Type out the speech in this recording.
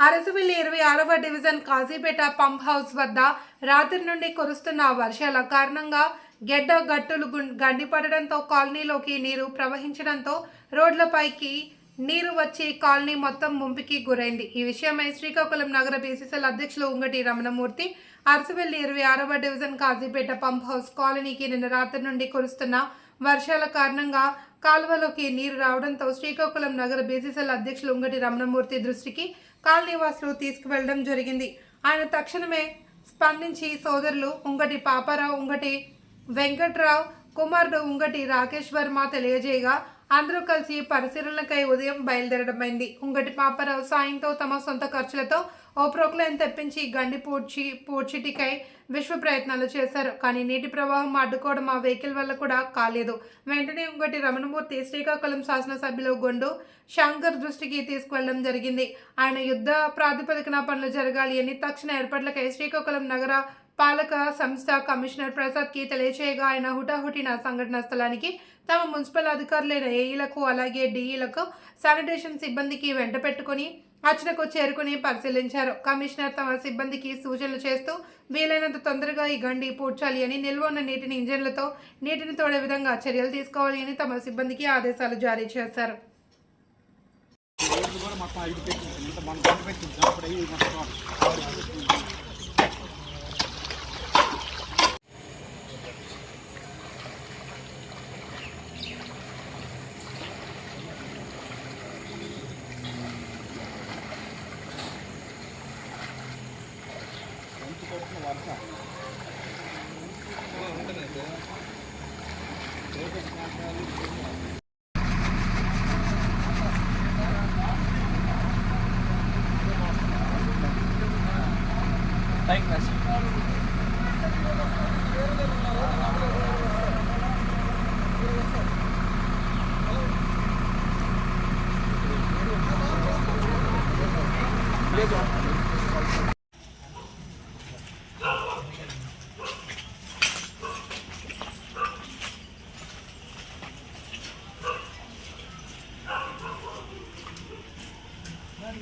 అరసవల్లి ఇరవై ఆరవ division Kazipet pump house వద్ద రాత్రి నుండి కురుస్తున్న వర్షాల కారణంగా గెడ్డ గట్టులు గండిపడడంతో కాలనీలోకి నీరు ప్రవహించడంతో రోడ్లపైకి నీరు వచ్చి కాలనీ మొత్తం ముంపుకి గురైంది. ఈ విషయమై శ్రీకాకుళం నగర బీసీసీఎల్ అధ్యక్షులు ఉంగటి రమణమూర్తి అరసవల్లి ఇరవై ఆరవ డివిజన్ కాజీపేట పంప్ హౌస్ కాలనీకి నిన్న రాత్రి నుండి కురుస్తున్న వర్షాల కారణంగా కాలువలోకి నీరు రావడంతో శ్రీకాకుళం నగర బీసీసీఎల్ అధ్యక్షులు ఉంగటి రమణమూర్తి దృష్టికి కాలనీవాసులు తీసుకువెళ్ళడం జరిగింది. ఆయన తక్షణమే స్పందించి సోదరులు ఉంగటి పాపారావు ఉంగటి వెంకట్రావు కుమారుడు ఉంగటి రాకేష్ వర్మ తెలియజేయగా అందరూ కలిసి పరిశీలనకై ఉదయం బయలుదేరడమైంది. ఉంగటి పాపారావు సాయంతో తమ సొంత ఖర్చులతో ఓ ప్రోక్లైన్ తెప్పించి గండి పూడ్చి పూడ్చిటికై విశ్వ ప్రయత్నాలు చేశారు. కానీ నీటి ప్రవాహం అడ్డుకోవడం ఆ వెహికల్ వల్ల కూడా కాలేదు. వెంటనే ఉంగటి రమణమూర్తి శ్రీకాకుళం శాసనసభ్యులు గొండు శంకర్ దృష్టికి తీసుకువెళ్ళడం జరిగింది. ఆయన యుద్ధ ప్రాతిపదికన పనులు జరగాలి అని తక్షణ ఏర్పాట్లకై శ్రీకాకుళం నగర పాలక సంస్థ కమిషనర్ ప్రసాద్కి తెలియచేయగా ఆయన హుటాహుటిన సంఘటన స్థలానికి తమ మున్సిపల్ అధికారులైన ఏఈలకు అలాగే డిఈలకు శానిటేషన్ సిబ్బందికి వెంట పెట్టుకుని అర్చనకు చేరుకుని పరిశీలించారు. కమిషనర్ తమ సిబ్బందికి సూచనలు చేస్తూ వీలైనంత తొందరగా ఈ గండి పూడ్చాలి అని నిల్వ ఉన్న నీటిని ఇంజన్లతో నీటిని తోడే విధంగా చర్యలు తీసుకోవాలి అని తమ సిబ్బందికి ఆదేశాలు జారీ చేశారు. మొత్తం ఐదు పెట్టింది. ఇంత మన బండ పెట్టింది అప్పుడు